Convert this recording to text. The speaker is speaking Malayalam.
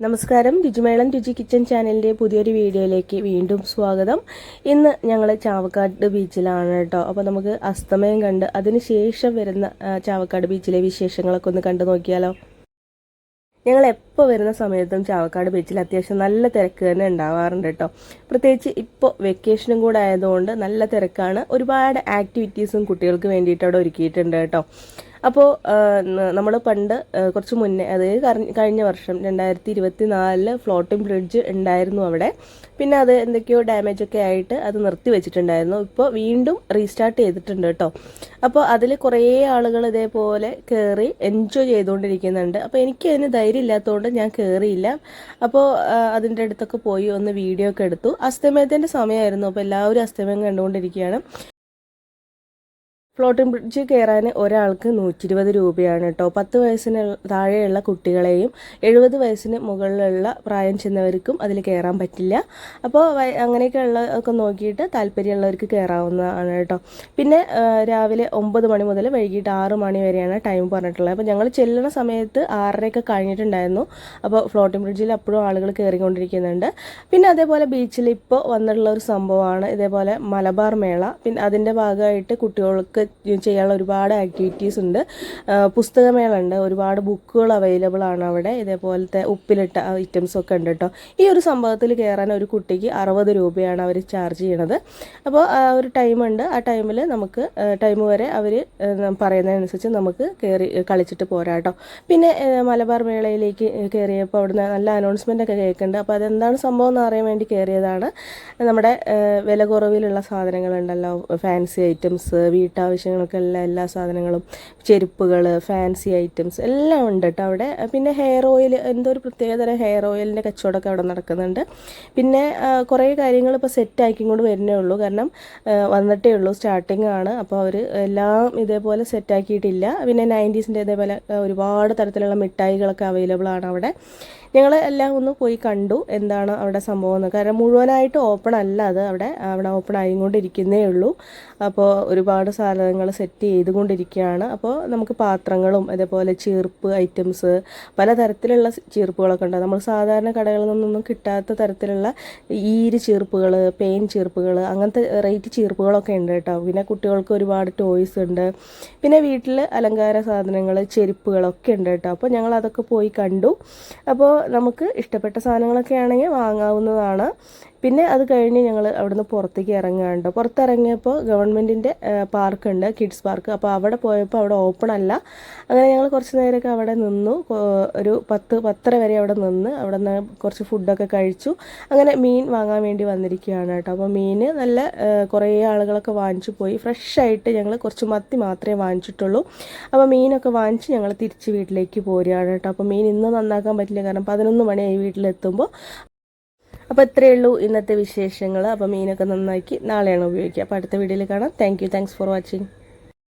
നമസ്കാരം. രുചിമേളം രുചി കിച്ചൺ ചാനലിന്റെ പുതിയൊരു വീഡിയോയിലേക്ക് വീണ്ടും സ്വാഗതം. ഇന്ന് ഞങ്ങൾ ചാവക്കാട് ബീച്ചിലാണ് കേട്ടോ. അപ്പോൾ നമുക്ക് അസ്തമയം കണ്ട് അതിനുശേഷം വരുന്ന ചാവക്കാട് ബീച്ചിലെ വിശേഷങ്ങളൊക്കെ ഒന്ന് കണ്ടു നോക്കിയാലോ? ഞങ്ങൾ എപ്പോൾ വരുന്ന സമയത്തും ചാവക്കാട് ബീച്ചിൽ അത്യാവശ്യം നല്ല തിരക്ക് തന്നെ ഉണ്ടാവാറുണ്ട് കേട്ടോ. പ്രത്യേകിച്ച് ഇപ്പോൾ വെക്കേഷനും കൂടെ ആയതുകൊണ്ട് നല്ല തിരക്കാണ്. ഒരുപാട് ആക്ടിവിറ്റീസും കുട്ടികൾക്ക് വേണ്ടിയിട്ട് അവിടെ ഒരുക്കിയിട്ടുണ്ട് കേട്ടോ. അപ്പോൾ നമ്മൾ പണ്ട് കുറച്ച് മുന്നേ അതായത് കഴിഞ്ഞ വർഷം രണ്ടായിരത്തി ഇരുപത്തി നാലിൽ ഫ്ലോട്ടിംഗ് ബ്രിഡ്ജ് ഉണ്ടായിരുന്നു അവിടെ. പിന്നെ അത് എന്തൊക്കെയോ ഡാമേജ് ഒക്കെ ആയിട്ട് അത് നിർത്തി വെച്ചിട്ടുണ്ടായിരുന്നു. ഇപ്പോൾ വീണ്ടും റീസ്റ്റാർട്ട് ചെയ്തിട്ടുണ്ട് കേട്ടോ. അപ്പോൾ അതിൽ കുറേ ആളുകൾ ഇതേപോലെ കയറി എൻജോയ് ചെയ്തുകൊണ്ടിരിക്കുന്നുണ്ട്. അപ്പോൾ എനിക്ക് അതിന് ധൈര്യം ഇല്ലാത്തതുകൊണ്ട് ഞാൻ കയറിയില്ല അപ്പോൾ അതിന്റെ അടുത്തൊക്കെ പോയി ഒന്ന് വീഡിയോ ഒക്കെ എടുത്തു. അസ്തമയത്തിന്റെ സമയമായിരുന്നു. അപ്പോൾ എല്ലാവരും അസ്തമയം കണ്ടുകൊണ്ടിരിക്കുകയാണ്. ഫ്ലോട്ടിംഗ് ബ്രിഡ്ജ് കയറാൻ ഒരാൾക്ക് നൂറ്റി ഇരുപത് രൂപയാണ് കേട്ടോ പത്ത് വയസ്സിന് താഴെയുള്ള കുട്ടികളെയും എഴുപത് വയസ്സിന് മുകളിലുള്ള പ്രായം ചെന്നവർക്കും അതിൽ കയറാൻ പറ്റില്ല. അപ്പോൾ അങ്ങനെയൊക്കെയുള്ള ഒക്കെ നോക്കിയിട്ട് താല്പര്യമുള്ളവർക്ക് കയറാവുന്നതാണ് കേട്ടോ പിന്നെ രാവിലെ ഒമ്പത് മണി മുതൽ വൈകിട്ട് ആറ് മണി വരെയാണ് ടൈം പറഞ്ഞിട്ടുള്ളത്. അപ്പോൾ ഞങ്ങൾ ചെല്ലുന്ന സമയത്ത് ആറരയൊക്കെ കഴിഞ്ഞിട്ടുണ്ടായിരുന്നു. അപ്പോൾ ഫ്ലോട്ടിംഗ് ബ്രിഡ്ജിൽ അപ്പോഴും ആളുകൾ കയറിക്കൊണ്ടിരിക്കുന്നുണ്ട് പിന്നെ അതേപോലെ ബീച്ചിൽ ഇപ്പോൾ വന്നിട്ടുള്ള ഒരു സംഭവമാണ് ഇതേപോലെ മലബാർ മേള. പിന്നെ അതിന്റെ ഭാഗമായിട്ട് കുട്ടികൾക്ക് ചെയ്യാനുള്ള ഒരുപാട് ആക്ടിവിറ്റീസ് ഉണ്ട്. പുസ്തകമേള ഉണ്ട് ഒരുപാട് ബുക്കുകൾ അവൈലബിൾ ആണ് അവിടെ. ഇതേപോലത്തെ ഉപ്പിലിട്ട ഐറ്റംസ് ഒക്കെ ഉണ്ട് കേട്ടോ. ഈ ഒരു സംഭവത്തിൽ കയറാൻ ഒരു കുട്ടിക്ക് അറുപത് രൂപയാണ് അവർ ചാർജ് ചെയ്യണത്. അപ്പോൾ ഒരു ടൈമുണ്ട് ആ ടൈമിൽ നമുക്ക് ടൈം വരെ അവർ പറയുന്നതനുസരിച്ച് നമുക്ക് കയറി കളിച്ചിട്ട് പോരാ കേട്ടോ. പിന്നെ മലബാർ മേളയിലേക്ക് കയറിയപ്പോൾ അവിടുന്ന് നല്ല അനൗൺസ്മെന്റ് ഒക്കെ കേൾക്കുന്നുണ്ട്. അപ്പോൾ അതെന്താണ് സംഭവം എന്ന് അറിയാൻ വേണ്ടി കയറിയതാണ് നമ്മുടെ വില കുറവിലുള്ള സാധനങ്ങളുണ്ടല്ലോ. ഫാൻസി ഐറ്റംസ് വീട്ടാവശ്യങ്ങൾക്കുള്ള എല്ലാ സാധനങ്ങളും ചെരുപ്പുകൾ ഫാൻസി ഐറ്റംസ് എല്ലാം ഉണ്ട് കേട്ടോ അവിടെ. പിന്നെ ഹെയർ ഓയിൽ എന്തോ ഒരു പ്രത്യേകതരം ഹെയർ ഓയിലിന്റെ കച്ചവടമൊക്കെ അവിടെ നടക്കുന്നുണ്ട്. പിന്നെ കുറേ കാര്യങ്ങൾ ഇപ്പോൾ സെറ്റ് ആക്കിക്കൊണ്ട് വരുന്നേ ഉള്ളൂ. കാരണം വന്നിട്ടേ ഉള്ളൂ സ്റ്റാർട്ടിംഗ് ആണ്. അപ്പോൾ അവർ എല്ലാം ഇതേപോലെ സെറ്റാക്കിയിട്ടില്ല പിന്നെ നയന്റീസിന്റെ ഇതേപോലെ ഒരുപാട് തരത്തിലുള്ള മിഠായികളൊക്കെ അവൈലബിൾ ആണ് അവിടെ. ഞങ്ങൾ എല്ലാം ഒന്ന് പോയി കണ്ടു എന്താണ് അവിടെ സംഭവം എന്ന്. കാരണം മുഴുവനായിട്ട് ഓപ്പൺ അല്ല അത് അവിടെ. അവിടെ ഓപ്പൺ ആയിക്കൊണ്ടിരിക്കുന്നേ ഉള്ളൂ. അപ്പോൾ ഒരുപാട് സാധനങ്ങൾ സെറ്റ് ചെയ്തുകൊണ്ടിരിക്കുകയാണ്. അപ്പോൾ നമുക്ക് പാത്രങ്ങളും അതേപോലെ ചീർപ്പ് ഐറ്റംസ് പലതരത്തിലുള്ള ചീർപ്പുകളൊക്കെ ഉണ്ട്. നമ്മൾ സാധാരണ കടകളിൽ നിന്നൊന്നും കിട്ടാത്ത തരത്തിലുള്ള ഈര് ചീർപ്പുകൾ പെയിൻ ചീർപ്പുകൾ അങ്ങനത്തെ റേറ്റ് ചീർപ്പുകളൊക്കെ ഉണ്ട് കേട്ടോ. പിന്നെ കുട്ടികൾക്ക് ഒരുപാട് ടോയ്സ് ഉണ്ട്. പിന്നെ വീട്ടിൽ അലങ്കാര സാധനങ്ങൾ ചെരുപ്പുകളൊക്കെ ഉണ്ട് കേട്ടോ. അപ്പോൾ ഞങ്ങൾ അതൊക്കെ പോയി കണ്ടു. അപ്പോൾ നമുക്ക് ഇഷ്ടപ്പെട്ട സാധനങ്ങളൊക്കെ ആണെങ്കിൽ വാങ്ങാവുന്നതാണ്. പിന്നെ അത് കഴിഞ്ഞ് ഞങ്ങൾ അവിടുന്ന് പുറത്തേക്ക് ഇറങ്ങാണ്ട്. പുറത്തിറങ്ങിയപ്പോൾ ഗവൺമെന്റിന്റെ പാർക്കുണ്ട് കിഡ്സ് പാർക്ക്. അപ്പോൾ അവിടെ പോയപ്പോൾ അവിടെ ഓപ്പൺ അല്ല. അങ്ങനെ ഞങ്ങൾ കുറച്ച് നേരമൊക്കെ അവിടെ നിന്നു. ഒരു പത്ത് പത്തര വരെ അവിടെ നിന്ന്. അവിടെ നിന്ന് കുറച്ച് ഫുഡൊക്കെ കഴിച്ചു. അങ്ങനെ മീൻ വാങ്ങാൻ വേണ്ടി വന്നിരിക്കുകയാണ് കേട്ടോ. അപ്പോൾ മീൻ നല്ല കുറേ ആളുകളൊക്കെ വാങ്ങിച്ചു പോയി. ഫ്രഷ് ആയിട്ട് ഞങ്ങൾ കുറച്ച് മത്തി മാത്രമേ വാങ്ങിച്ചിട്ടുള്ളൂ. അപ്പോൾ മീനൊക്കെ വാങ്ങിച്ച് ഞങ്ങൾ തിരിച്ച് വീട്ടിലേക്ക് പോരുകയാണ് കേട്ടോ. അപ്പോൾ മീൻ ഇന്ന് നന്നാക്കാൻ പറ്റില്ല. കാരണം പതിനൊന്ന് മണിയായി വീട്ടിലെത്തുമ്പോൾ അപ്പോൾ ഇത്രയേ ഉള്ളൂ ഇന്നത്തെ വിശേഷങ്ങൾ അപ്പോൾ മീനൊക്കെ നന്നാക്കി നാളെയാണ് ഉപയോഗിക്കുക. അപ്പോൾ അടുത്ത വീഡിയോയിൽ കാണാം. Thank you thanks for watching